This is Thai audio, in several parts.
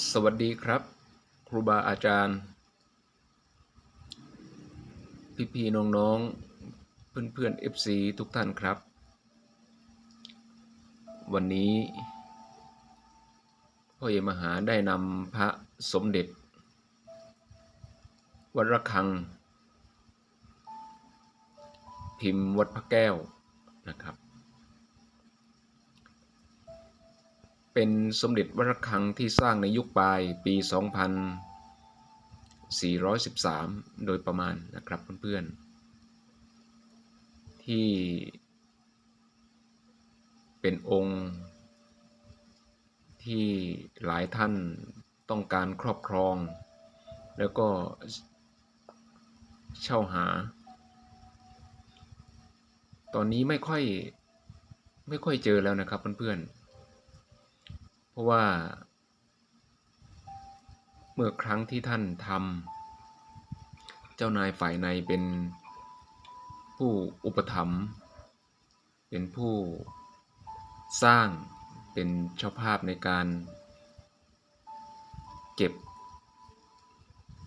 สวัสดีครับ ครูบาอาจารย์ พี่พี่ๆน้องๆเพื่อนเพื่อนๆ FC ทุกท่านครับ วันนี้ พ่อเยมหาได้นำพระสมเด็จ วัดระฆัง พิมพ์วัดพระแก้วนะครับ เป็นสมเด็จวัดระฆังที่สร้างในยุคปลายปี 2413 โดยประมาณนะครับเพื่อนๆ ที่เป็นองค์ที่หลายท่านต้องการครอบครอง แล้วก็เช่าหา ตอนนี้ไม่ค่อยไม่ค่อยเจอแล้วนะครับเพื่อนๆ เพราะว่า เมื่อครั้งที่ท่านทำเจ้านายฝ่ายในเป็นผู้อุปถัมภ์เป็นผู้สร้างเป็นเจ้าภาพในการเก็บ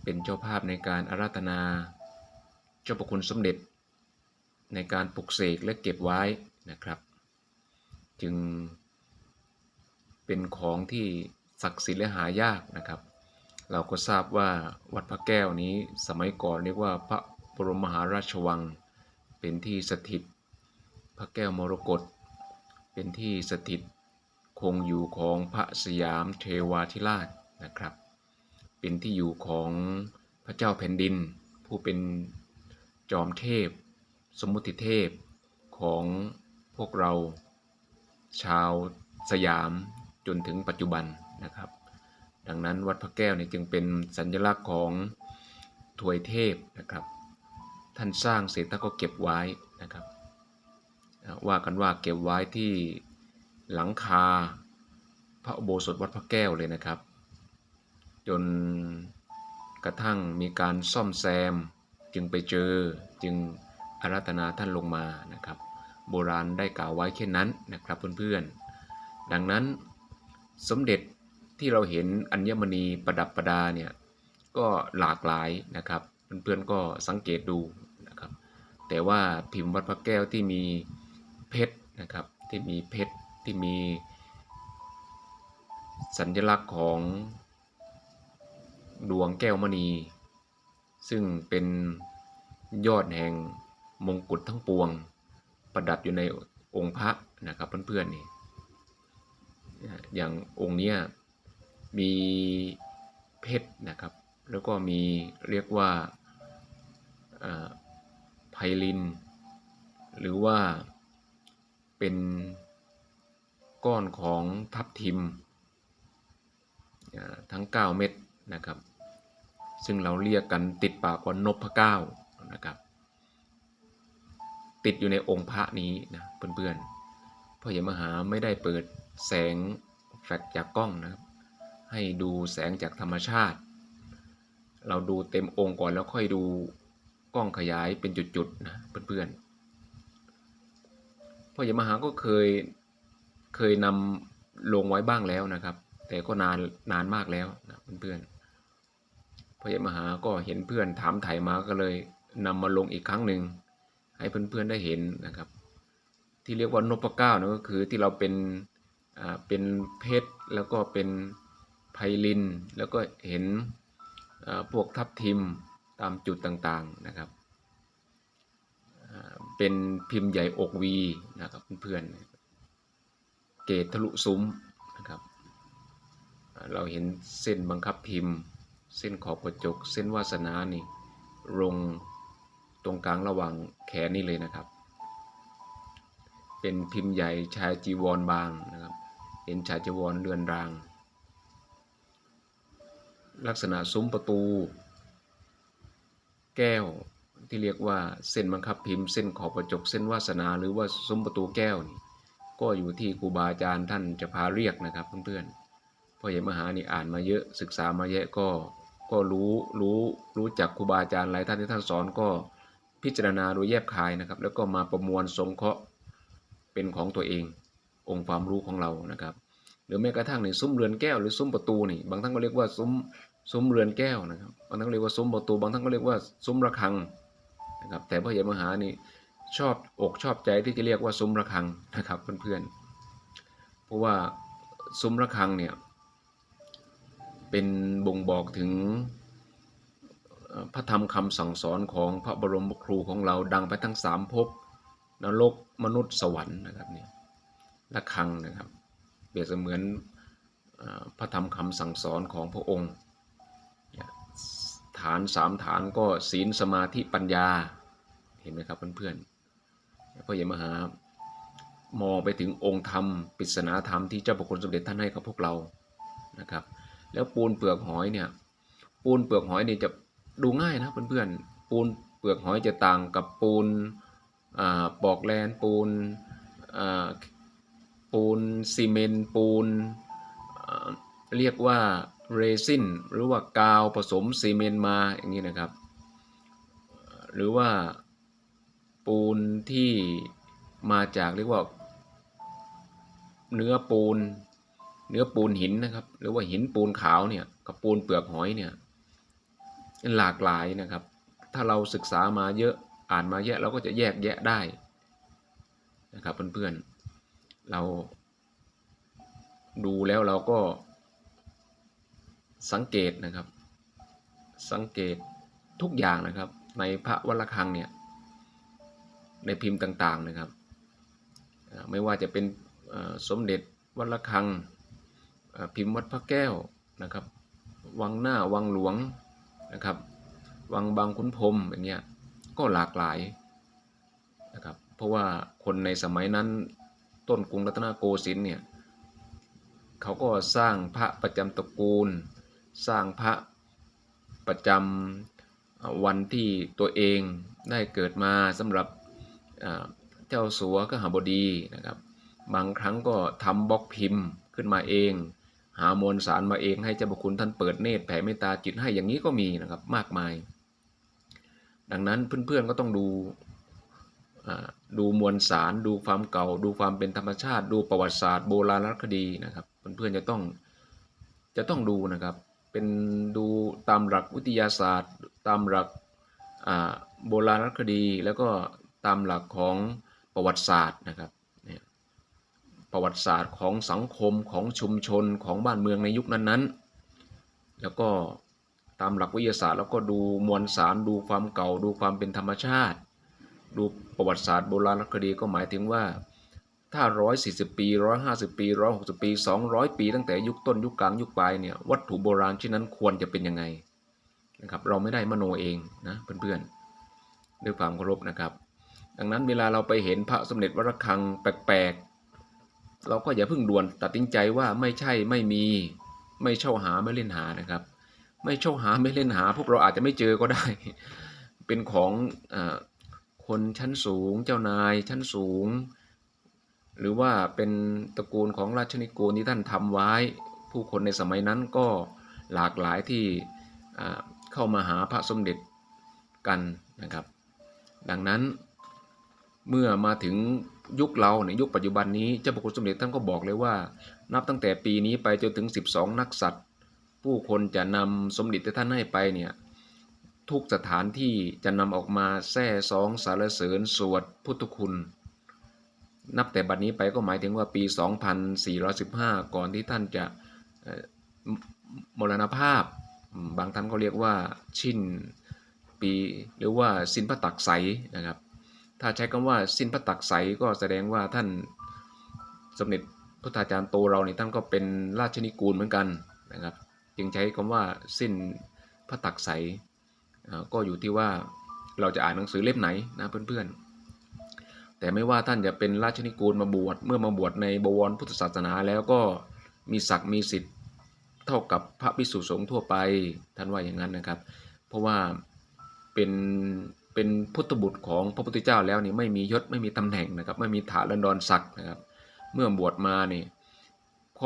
เป็นเจ้าภาพในการอาราธนา เจ้าประคุณสมเด็จ ในการปลุกเสกและเก็บไว้นะครับ จึง เป็นของที่ศักดิ์สิทธิ์และหายากนะครับ เราก็ทราบว่าวัดพระแก้วนี้สมัยก่อนเรียกว่าพระบรมมหาราชวัง เป็นที่สถิต พระแก้วมรกตเป็นที่สถิตคงอยู่ของพระสยามเทวาธิราชนะครับ เป็นที่อยู่ของพระเจ้าแผ่นดิน ผู้เป็นจอมเทพ สมุติเทพของพวกเราชาวสยาม จนถึงปัจจุบันนะครับ ดังนั้นวัดพระแก้วเนี่ยจึงเป็นสัญลักษณ์ของถวยเทพนะครับ ท่านสร้างเสร็จท่านก็เก็บไว้นะครับ ว่ากันว่าเก็บไว้ที่หลังคาพระอุโบสถวัดพระแก้วเลยนะครับ จนกระทั่งมีการซ่อมแซมจึงไปเจอจึงอาราธนาท่านลงมานะครับ โบราณได้กล่าวไว้แค่นั้นนะครับเพื่อนๆดังนั้น สมเด็จที่เราเห็นอัญมณีประดับประดาเนี่ยก็หลากหลายนะครับ เพื่อนๆก็สังเกตดูนะครับ แต่ว่าพิมพ์วัดพระแก้วที่มีเพชรนะครับที่มีเพชรที่มีสัญลักษณ์ของดวงแก้วมณี ซึ่งเป็นยอดแห่งมงกุฎทั้งปวง ประดับอยู่ในองค์พระนะครับเพื่อนๆนี่ อย่างองค์เนี้ยมีเพชรนะครับ แล้วก็มีเรียกว่าไพลิน หรือว่าเป็นก้อนของทับทิมทั้ง 9 เม็ดนะครับ ซึ่งเราเรียกกันติดปากว่านพเก้านะครับ ติดอยู่ในองค์พระนี้นะเพื่อนๆ พ่อใหญ่มหาไม่ได้เปิดแสงแฟลชจากกล้องนะครับ ให้ดูแสงจากธรรมชาติ เราดูเต็มองค์ก่อนแล้วค่อยดูกล้องขยายเป็นจุดๆนะเพื่อนๆพ่อใหญ่มหาก็เคยเคยนำลงไว้บ้างแล้วนะครับ แต่ก็นานนานมากแล้วนะเพื่อนๆพ่อใหญ่มหาก็เห็นเพื่อนถามถ่ายมาก็เลยนำมาลงอีกครั้งหนึ่งให้เพื่อนๆได้เห็นนะครับ ที่เรียกว่านพเก้านะก็คือที่เราเป็นเป็นเพชรแล้วก็เป็นไพลิน แล้วก็เห็นพวกทับทิมตามจุดต่างๆนะครับ เป็นพิมพ์ใหญ่อกวีนะครับเพื่อนๆเกตทะลุซุ้มนะครับ เราเห็นเส้นบังคับพิมพ์ เส้นขอบกระจก เส้นวาสนานี่ลงตรงกลางระหว่างแขนนี่เลยนะครับ เป็นพิมพ์ใหญ่ชายจีวรบางนะครับเห็นชายจีวรเรือนราง ลักษณะซุ้มประตู แก้วที่เรียกว่าเส้นบังคับพิมพ์เส้นขอบกระจกเส้นวาสนา หรือว่าซุ้มประตูแก้วนี่ก็อยู่ที่ครูบาอาจารย์ท่านจะพาเรียกนะครับเพื่อนๆเพราะเห็นมหานี่อ่านมาเยอะศึกษามาเยอะก็ก็รู้รู้รู้จักครูบาอาจารย์หลายท่านที่ท่านสอนก็พิจารณาโดยแยบคายนะครับ แล้วก็มาประมวลสงเคราะห์ เป็นของตัวเอง องค์ความรู้ของเรานะครับ หรือแม้กระทั่งในซุ้มเรือนแก้วหรือซุ้มประตูนี่ บางท่านก็เรียกว่าซุ้มซุ้มเรือนแก้วนะครับ บางท่านเรียกว่าซุ้มประตู บางท่านก็เรียกว่าซุ้มระฆังนะครับ แต่พระเยมหานี่ชอบอกชอบใจที่จะเรียกว่าซุ้มระฆังนะครับเพื่อนๆ เพราะว่าซุ้มระฆังเนี่ยเป็นบ่งบอกถึงพระธรรมคำสั่งสอนของพระบรมครูของเราดังไปทั้งสามภพ นรกมนุษย์สวรรค์นะครับเนี่ยระฆังนะครับเปรียบเสมือนพระธรรมคำสั่งสอนของพระองค์ ฐานสามฐานก็ศีลสมาธิปัญญาเห็นไหมครับเพื่อนๆพระเยมหามองไปถึงองค์ธรรมปริศนาธรรมที่เจ้าพระคุณสมเด็จท่านให้กับพวกเรานะครับ แล้วปูนเปลือกหอยเนี่ยปูนเปลือกหอยเนี่ยจะดูง่ายนะเพื่อนๆปูนเปลือกหอยจะต่างกับปูน ปอกแลนปูนปูนซีเมนปูน เรียกว่าเรซินหรือว่ากาวผสมซีเมนมาอย่างนี้นะครับ หรือว่าปูนที่มาจากเรียกว่า เนื้อปูน เนื้อปูนหินนะครับ หรือว่าหินปูนขาวเนี่ยกับปูนเปลือกหอยเนี่ยหลากหลายนะครับ ถ้าเราศึกษามาเยอะ อ่านมาเยอะเราก็จะแยกแยะได้นะครับเพื่อนๆ เราดูแล้วเราก็สังเกตนะครับ สังเกตทุกอย่างนะครับ ในพระวรคังเนี่ยในพิมพ์ต่างๆนะครับ ไม่ว่าจะเป็นสมเด็จวัดระฆังพิมพ์วัดพระแก้วนะครับ วังหน้าวังหลวงนะครับ วังบางขุนพรมอย่างเงี้ย ก็หลากหลายนะครับเพราะว่าคนในสมัยนั้นต้นกรุงรัตนโกสินทร์เนี่ยเขาก็สร้างพระประจำตระกูล สร้างพระประจำวันที่ตัวเองได้เกิดมาสำหรับเจ้าสัวก็หาบดีนะครับบางครั้งก็ทำบล็อกพิมพ์ขึ้นมาเอง หามวลสารมาเองให้เจ้าพระคุณท่านเปิดเนตรแผ่เมตตาจิตให้อย่างนี้ก็มีนะครับมากมาย ดังนั้นเพื่อนๆก็ต้องดูอ่าดูมวลสาร ดูความเก่า ดูความเป็นธรรมชาติ ดูประวัติศาสตร์โบราณคดีนะครับเพื่อนๆจะต้องจะต้องดูนะครับเป็นดูตามหลักวิทยาศาสตร์ ตามหลักอ่าโบราณคดี แล้วก็ตามหลักของประวัติศาสตร์นะครับเนี่ยประวัติศาสตร์ของสังคมของชุมชนของบ้านเมืองในยุคนั้นๆ แล้วก็ ตามหลักวิทยาศาสตร์แล้วก็ดูมวลสารดูความเก่า ดูความเป็นธรรมชาติ ดูประวัติศาสตร์โบราณคดีก็หมายถึงว่า ถ้า 140 ปี 150 ปี 160 ปี 200 ปี ตั้งแต่ยุคต้นยุคกลางยุคปลายเนี่ยวัตถุโบราณชิ้นนั้นควรจะเป็นยังไงนะครับเราไม่ได้มโนเองนะเพื่อนๆด้วยความเคารพนะครับ ดังนั้นเวลาเราไปเห็นพระสมเด็จวรคังแปลกๆ เราก็อย่าเพิ่งด่วนตัดสินใจว่าไม่ใช่ไม่มีไม่เช่าหาไม่เล่นหานะครับ ไม่เช่าหาไม่เล่นหา พวกเราอาจจะไม่เจอก็ได้ เป็นของอคนชั้นสูง เจ้านายชั้นสูง หรือว่าเป็นตระกูลของราชนิกูลที่ท่านทำไว้ ผู้คนในสมัยนั้นก็หลากหลายที่เข้ามาหาพระสมเด็จกันนะครับ ดังนั้นเมื่อมาถึงยุคเราในยุคปัจจุบันนี้เจ้าพระคุณสมเด็จท่านก็บอกเลยว่า นับตั้งแต่ปีนี้ไปจนถึง 12 นักสัตว์ ผู้คนจะนำสมเด็จที่ท่านให้ไปเนี่ยทุกสถานที่จะนำออกมาแซ่ซองสารเสริญสวดพุทธคุณ นับแต่บัดนี้ไปก็หมายถึงว่าปี 2415 ก่อนที่ท่านจะมรณภาพ บางท่านก็เรียกว่าชินปีหรือว่าสินพระตักใสนะครับ ถ้าใช้คำว่าสิ้นพระตักใสก็แสดงว่าท่านสมเด็จพุทธาจารย์โตเราเนี่ยท่านก็เป็นราชนิกูลเหมือนกันนะครับ จึงใช้คำว่าสิ้นพระตักใสก็อยู่ที่ว่าเราจะอ่านหนังสือเล่มไหนนะเพื่อนๆ แต่ไม่ว่าท่านจะเป็นราชนิกูลมาบวชเมื่อมาบวชในบวรพุทธศาสนาแล้วก็มีศักดิ์มีสิทธิ์เท่ากับพระภิกษุสงฆ์ทั่วไปท่านว่าอย่างนั้นนะครับ เพราะว่าเป็นเป็นพุทธบุตรของพระพุทธเจ้าแล้วนี่ไม่มียศไม่มีตำแหน่งนะครับไม่มีฐานดรศักดิ์นะครับ เมื่อบวชมานี่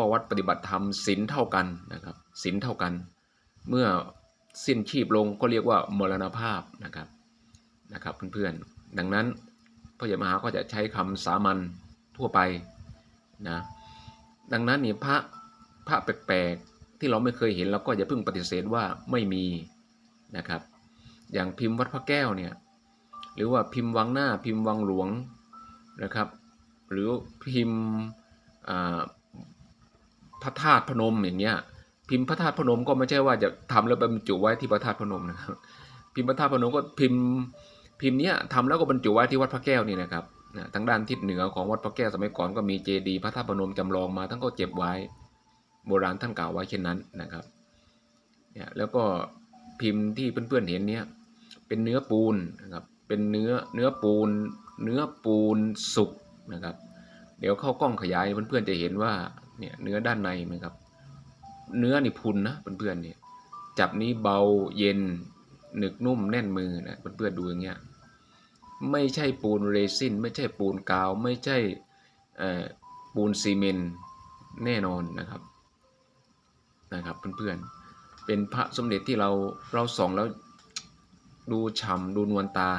ข้อวัดปฏิบัติธรรมศีลเท่ากันนะครับศีลเท่ากัน เมื่อสิ้นชีพลงก็เรียกว่ามรณภาพนะครับนะครับเพื่อนๆ ดังนั้นพระยมหาก็จะใช้คำสามัญทั่วไปนะดังนั้นนี่พระพระแปลกๆ ที่เราไม่เคยเห็นเราก็อย่าเพิ่งปฏิเสธว่าไม่มีนะครับ อย่างพิมพ์วัดพระแก้วเนี่ยหรือว่าพิมพ์วังหน้าพิมพ์วังหลวงนะครับ หรือพิมพ์ พระธาตุพนมอย่างเงี้ย พิมพ์พระธาตุพนมก็ไม่ใช่ว่าจะทำแล้วไปบรรจุไว้ที่พระธาตุพนมนะครับ พิมพ์พระธาตุพนมก็พิมพ์พิมพ์เนี้ยทำแล้วก็บรรจุไว้ที่วัดพระแก้วนี่นะครับทางด้านทิศเหนือของวัดพระแก้วสมัยก่อนก็มีเจดีย์พระธาตุพนมจำลองมาทั้งก็เก็บไว้ โบราณท่านกล่าวไว้เช่นนั้นนะครับเนี่ยแล้วก็พิมพ์ที่เพื่อนๆเห็นเนี้ยเป็นเนื้อปูนนะครับเป็นเนื้อเนื้อปูน เนื้อปูนสุกนะครับ เดี๋ยวเข้ากล้องขยายเพื่อนๆจะเห็นว่า เนี่ยเนื้อด้านในนะครับ เนื้อนี่พุนนะเพื่อนๆเนี่ยจับนี้เบาเย็นหนึกนุ่มแน่นมือนะเพื่อนๆดูอย่างเงี้ยไม่ใช่ปูนเรซินไม่ใช่ปูนกาว ไม่ใช่ปูนซีเมนต์แน่นอนนะครับนะครับเพื่อนๆเป็นพระสมเด็จที่เราเราส่องแล้วดูฉ่ำดูนวลตา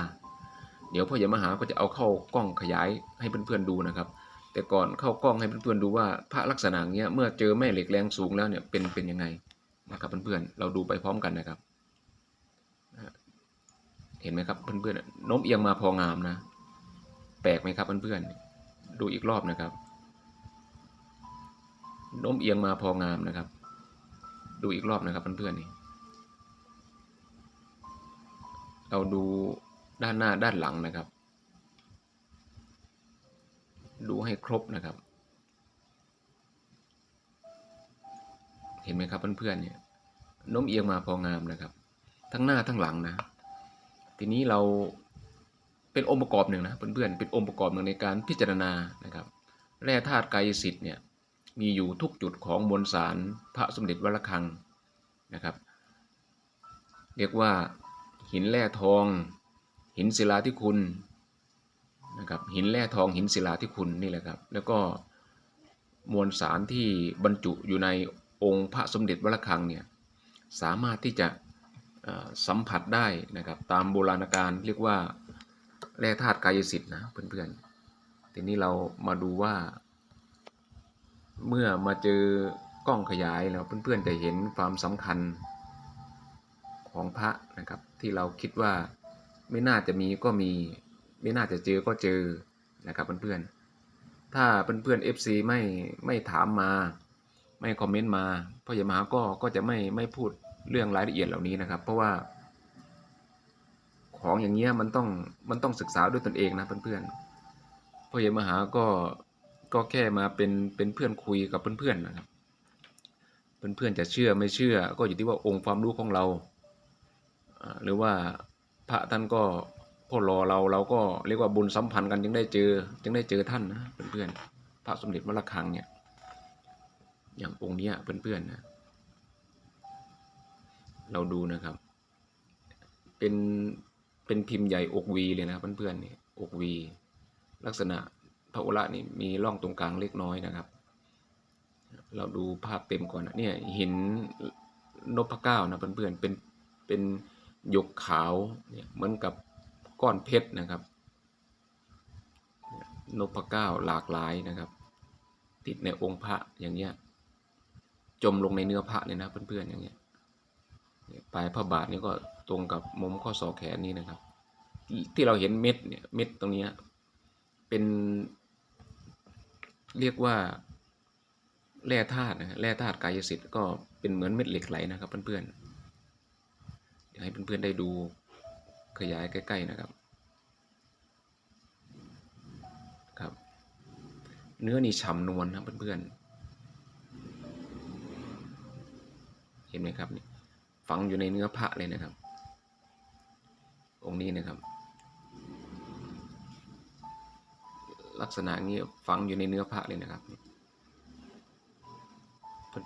เดี๋ยวพ่อใหญ่มหาก็จะเอาเข้ากล้องขยายให้เพื่อนๆดูนะครับ แต่ก่อนเข้ากล้องให้เพื่อนๆดูว่าพระลักษณะเนี้ยเมื่อเจอแม่เหล็กแรงสูงแล้วเนี่ยเป็นเป็นยังไงนะครับเพื่อนๆเราดูไปพร้อมกันนะครับ เห็นไหมครับเพื่อนๆโน้มเอียงมาพองามนะ แปลกไหมครับเพื่อนๆดูอีกรอบนะครับโน้มเอียงมาพองามนะครับ ดูอีกรอบนะครับเพื่อนๆนี่เราดูด้านหน้าด้านหลังนะครับ ดูให้ครบนะครับ เห็นไหมครับเพื่อนๆเนี่ยโน้มเอียงมาพองามนะครับ ทั้งหน้าทั้งหลังนะ ทีนี้เราเป็นองค์ประกอบหนึ่งนะเพื่อนๆเป็นองค์ประกอบหนึ่งในการพิจารณานะครับ แร่ธาตุกายสิทธิ์เนี่ยมีอยู่ทุกจุดของมวลสารพระสมเด็จวัดระฆังนะครับ เรียกว่าหินแร่ทอง หินศิลาที่คุณ นะครับหินแร่ทองหินศิลาที่คุณนี่แหละครับ แล้วก็มวลสารที่บรรจุอยู่ในองค์พระสมเด็จวระฆังเนี่ยสามารถที่จะสัมผัสได้นะครับตามโบราณการเรียกว่าแร่ธาตุกายสิทธิ์นะเพื่อนๆ ทีนี้เรามาดูว่า เมื่อมาเจอกล้องขยายแล้วเพื่อนๆจะเห็นความสำคัญของพระนะครับที่เราคิดว่าไม่น่าจะมีก็มี ไม่น่าจะเจอก็เจอนะครับเพื่อนๆ ถ้าเพื่อนๆ FC ไม่ไม่ถามมา ไม่คอมเมนต์มาพ่อใหญ่มหาก็ก็จะไม่ไม่พูดเรื่องรายละเอียดเหล่านี้นะครับ เพราะว่า ของอย่างเงี้ยมันต้องมันต้องศึกษาด้วยตนเองนะเพื่อนๆพ่อใหญ่มหาก็ก็แค่มาเป็นเป็นเพื่อนคุยกับเพื่อนๆนะครับเพื่อนๆจะเชื่อไม่เชื่อ ก็อยู่ที่ว่าองค์ความรู้ของเราอ่าหรือว่าพระท่านก็ พ่อรอเราเราก็เรียกว่าบุญสัมพันธ์กันจึงได้เจอ จึงได้เจอท่านนะเพื่อนๆพระสมเด็จวัดระฆังเนี่ยอย่างองค์เนี้ยเพื่อนๆนะเราดูนะครับ เป็นเป็นพิมพ์ใหญ่อกวีเลยนะเพื่อนๆนี่อกวี ลักษณะพระอุระนี่มีร่องตรงกลางเล็กน้อยนะครับ เราดูภาพเต็มก่อนนะเนี่ยหินนพเก้านะเพื่อนๆเป็นเป็นหยกขาวเนี่ยเหมือนกับ ก้อนเพชรนะครับนพเก้าหลากหลายนะครับ ติดในองค์พระอย่างเงี้ยจมลงในเนื้อพระเลยนะเพื่อนๆอย่างเงี้ยปลายพระบาทนี่ก็ตรงกับมุมข้อศอกแขนนี้นะครับ ที่เราเห็นเม็ดเนี่ยเม็ดตรงนี้เป็นเรียกว่าแร่ธาตุนะแร่ธาตุกายสิทธิ์ก็เป็นเหมือนเม็ดเหล็กไหลนะครับเพื่อนๆเดี๋ยวให้เพื่อนๆได้ดู ขยายใกล้ ๆ นะครับครับ เนื้อนี่ฉ่ำนวลนะเพื่อนๆ เห็นไหมครับนี่ฝังอยู่ในเนื้อพระเลยนะครับ องค์นี้นะครับ ลักษณะนี้ฝังอยู่ในเนื้อพระเลยนะครับ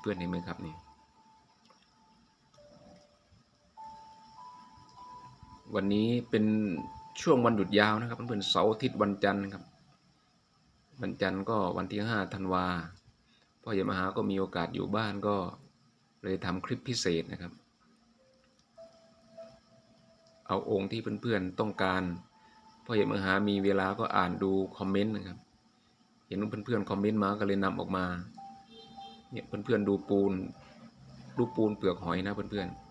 เพื่อนๆเห็นไหมครับนี่ วันนี้เป็นช่วงวันหยุดยาวนะครับเพื่อนๆเสาร์อาทิตย์วันจันทร์ครับ วันจันทร์ก็วันที่ห้าธันวาพ่อใหญ่มหาก็มีโอกาสอยู่บ้านก็เลยทำคลิปพิเศษนะครับ เอาองค์ที่เพื่อนๆต้องการพ่อใหญ่มหามีเวลาก็อ่านดูคอมเมนต์นะครับ เห็นว่าเพื่อนๆคอมเมนต์มาก็เลยนำออกมาเนี่ยเพื่อนๆดูปูนดูปูนเปลือกหอยนะเพื่อนๆ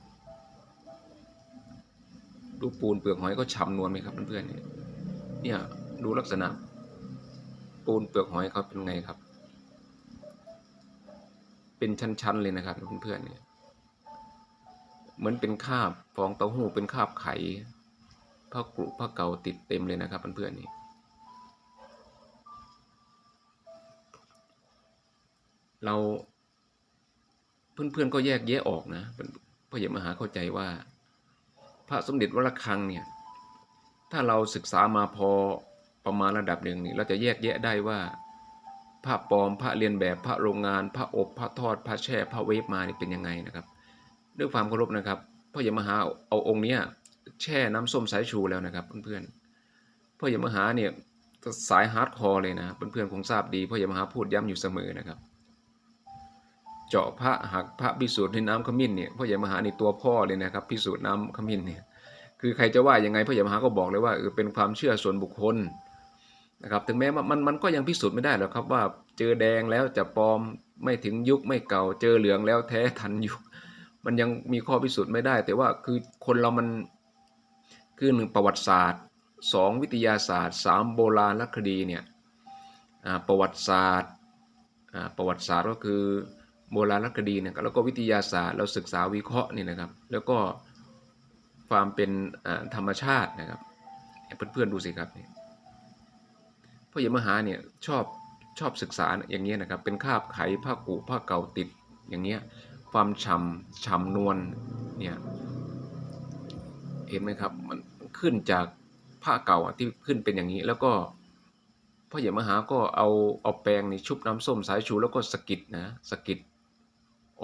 ดูปูนเปลือกหอยก็ฉ่ำนวลไหมครับเพื่อนๆเนี่ยเนี่ยดูลักษณะ ปูนเปลือกหอยเขาเป็นไงครับ เป็นชั้นๆเลยนะครับเพื่อนๆเนี่ยเหมือนเป็นคาบฟองเต้าหู้เป็นคาบไข่ผ้ากรุผ้าเก่าติดเต็มเลยนะครับเพื่อนๆนี่เราเพื่อนๆก็แยกแยะออกนะพ่อเหยียบมหาเข้าใจว่า พระสมเด็จวัดระฆังเนี่ยถ้าเราศึกษามาพอประมาณระดับหนึ่งนี่เราจะแยกแยะได้ว่าพระปลอมพระเรียนแบบพระโรงงานพระอบพระทอดพระแช่พระเวฟมานี่เป็นยังไงนะครับด้วยความเคารพนะครับพ่อเหยียบมหาเอาองค์เนี้ยแช่น้ำส้มสายชูแล้วนะครับเพื่อนๆพ่อยมหาเนี่ยสายฮาร์ดคอร์เลยนะเพื่อนๆคงทราบดีพ่อเหยียบมหาพูดย้ำอยู่เสมอนะครับ เจาะพระหักพระพิสูจน์ในน้ำขมิ้นเนี่ยพ่อใหญ่มหาในตัวพ่อเลยนะครับพิสูจน์น้ำขมิ้นเนี่ยคือใครจะว่ายังไงพ่อใหญ่มหาก็บอกเลยว่าเออเป็นความเชื่อส่วนบุคคลนะครับถึงแม้มันมันก็ยังพิสูจน์ไม่ได้หรอกครับว่าเจอแดงแล้วจะปลอมไม่ถึงยุคไม่เก่าเจอเหลืองแล้วแท้ทันยุค มันยังมีข้อพิสูจน์ไม่ได้ แต่ว่าคือคนเรามันคือหนึ่งประวัติศาสตร์สองวิทยาศาสตร์สามโบราณคดีเนี่ยประวัติศาสตร์ประวัติศาสตร์ก็คือ โบราณคดีเนี่ยแล้วก็วิทยาศาสตร์เราศึกษาวิเคราะห์นี่นะครับ แล้วก็ความเป็นธรรมชาตินะครับเพื่อนๆดูสิครับนี่ยพ่อใหญ่มหาเนี่ยชอบชอบศึกษาอย่างเงี้ยนะครับ เป็นคาบไขผ้ากุผ้าเก่าติดอย่างเงี้ยความฉ่ำฉ่ำนวลเนี่ยเห็นไหมครับมันขึ้นจากผ้าเก่าที่ขึ้นเป็นอย่างนี้แล้วก็พ่อใหญ่มหาก็เอาเอาแปรงนี่ชุบน้ำส้มสายชูแล้วก็สกิดนะสกิด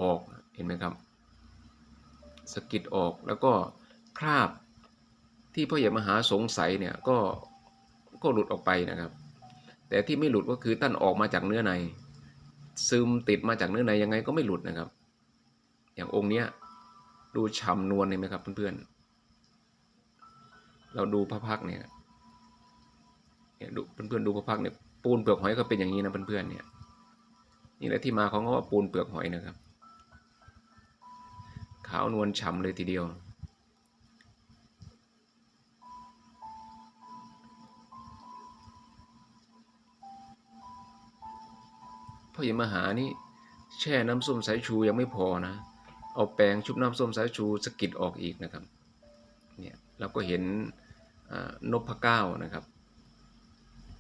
ออกเห็นไหมครับสกิดออกแล้วก็คราบที่พ่อใหญ่มหาสงสัยเนี่ยก็ก็หลุดออกไปนะครับ แต่ที่ไม่หลุดก็คือท่านออกมาจากเนื้อใน ซึมติดมาจากเนื้อในยังไงก็ไม่หลุดนะครับ อย่างองค์เนี้ยดูฉ่ำนวลเห็นไหมครับเพื่อนๆ เราดูพระพักเนี่ยเนี่ยดูเพื่อนๆดูพระพักเนี่ยปูนเปลือกหอยก็เป็นอย่างนี้นะเพื่อนๆเนี่ยนี่แหละที่มาของคำว่าปูนเปลือกหอยนะครับ ขาวนวลฉ่ำเลยทีเดียว พ่อใหญ่มหานี่แช่น้ำส้มสายชูยังไม่พอนะ เอาแปรงชุบน้ำส้มสายชูสกิดออกอีกนะครับ เนี่ยเราก็เห็นนพเก้านะครับ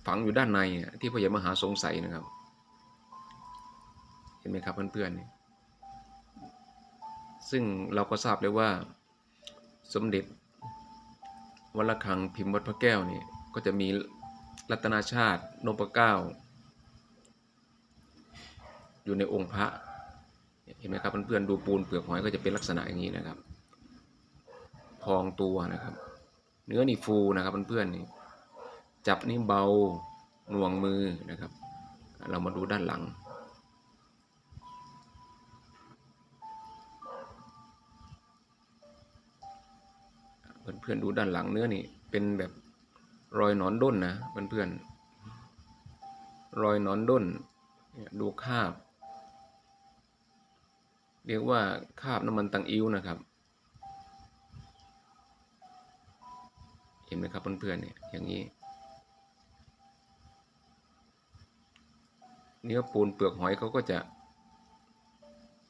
ฝังอยู่ด้านในที่พ่อใหญ่มหาสงสัยนะครับ เห็นไหมครับเพื่อนๆเนี่ย ซึ่งเราก็ทราบเลยว่า สมเด็จวัดระฆังพิมพ์วัดพระแก้วนี่ก็จะมีรัตนาชาตินพเก้า อยู่ในองค์พระ เห็นไหมครับเพื่อนๆดูปูนเปลือกหอยก็จะเป็นลักษณะอย่างนี้นะครับ พองตัวนะครับ เนื้อนี่ฟูนะครับเพื่อนๆนี่จับนี่เบาหน่วงมือนะครับ เรามาดูด้านหลัง พื่อนๆดูด้านหลังเนื้อนี่ เป็นแบบรอยหนอนด้นนะเพื่อนๆรอยหนอนด้นดูคาบ เรียกว่าคาบน้ำมันตังอิ้วนะครับ เห็นไหมครับเพื่อนๆเนี่ยอย่างนี้เนื้อปูนเปลือกหอยเขาก็จะ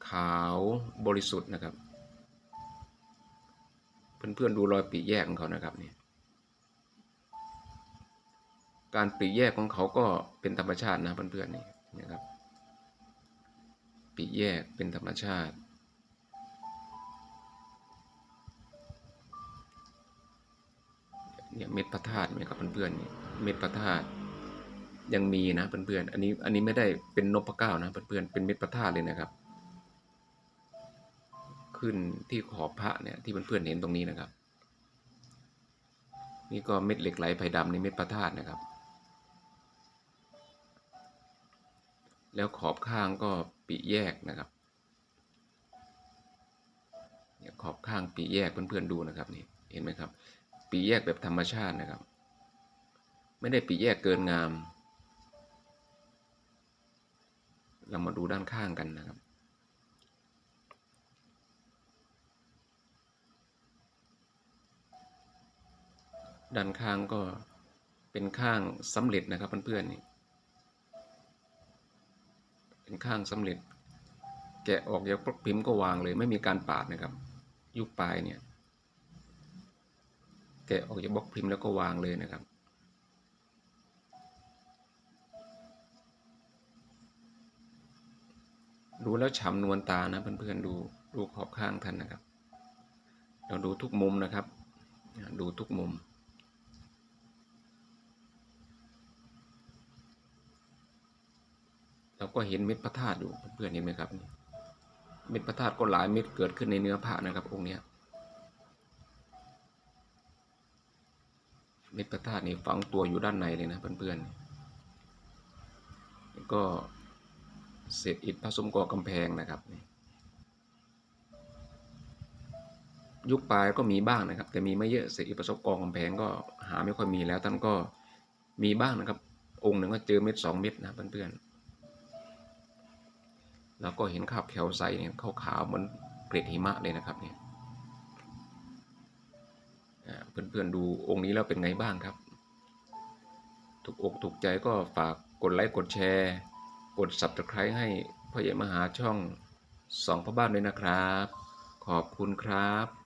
ขาวบริสุทธิ์นะครับ เพื่อนๆดูรอยปีแยกของเขานะครับเนี่ยการปีแยกของเขาก็เป็นธรรมชาตินะเพื่อนๆนี่นะครับปีแยกเป็นธรรมชาติ เนี่ยเม็ดพระธาตุเนี่ยครับเพื่อนๆนี่เม็ดพระธาตุยังมีนะเพื่อนๆอันนี้อันนี้ไม่ได้เป็นนพเก้านะเพื่อนๆเป็นเม็ดพระธาตุเลยนะครับ ขึ้นที่ขอบพระเนี่ยที่เพื่อนๆเห็นตรงนี้นะครับ นี่ก็เม็ดเหล็กไหลไผ่ดำในเม็ดพระธาตุนะครับ แล้วขอบข้างก็ปีแยกนะครับเนี่ยขอบข้างปีแยกเพื่อนๆดูนะครับนี่เห็นไหมครับ ปีแยกแบบธรรมชาตินะครับ ไม่ได้ปีแยกเกินงาม เรามาดูด้านข้างกันนะครับ ด้านข้างก็เป็นข้างสำเร็จนะครับเพื่อนๆนี่เป็นข้างสำเร็จ แกะออกจากปลอกพิมพ์ก็วางเลย ไม่มีการปาดนะครับ ยุคปลายเนี่ย แกะออกจากบล็อกพิมพ์แล้วก็วางเลยนะครับดูแล้วฉ่ำนวลตานะเพื่อนๆดูดูขอบข้างท่านนะครับ เราดูทุกมุมนะครับ ดูทุกมุม เราก็เห็นเม็ดพระธาตุอยู่เพื่อนเห็นไหมครับเม็ดพระธาตุก็หลายเม็ดเกิดขึ้นในเนื้อพระนะครับ องค์นี้เม็ดพระธาตุนี่ฝังตัวอยู่ด้านในเลยนะเพื่อนๆก็เศษอิฐผสมก่อกำแพงนะครับยุคปลายก็มีบ้างนะครับ แต่มีไม่เยอะเศษอิฐผสมก่อกำแพงก็หาไม่ค่อยมีแล้วท่านก็มีบ้างนะครับ องค์หนึ่งก็เจอเม็ดสองเม็ดนะเพื่อนๆ แล้วก็เห็นคราบแคลไซเนี่ยขาวๆเหมือนเกล็ดหิมะเลยนะครับเนี่ยอ่าเพื่อนๆดูองค์นี้แล้วเป็นไงบ้างครับ ถูกอกถูกใจก็ฝากกดไลค์กดแชร์ กด subscribe ให้พ่อใหญ่มหาช่องสองพ่อบ้านด้วยนะครับ ขอบคุณครับ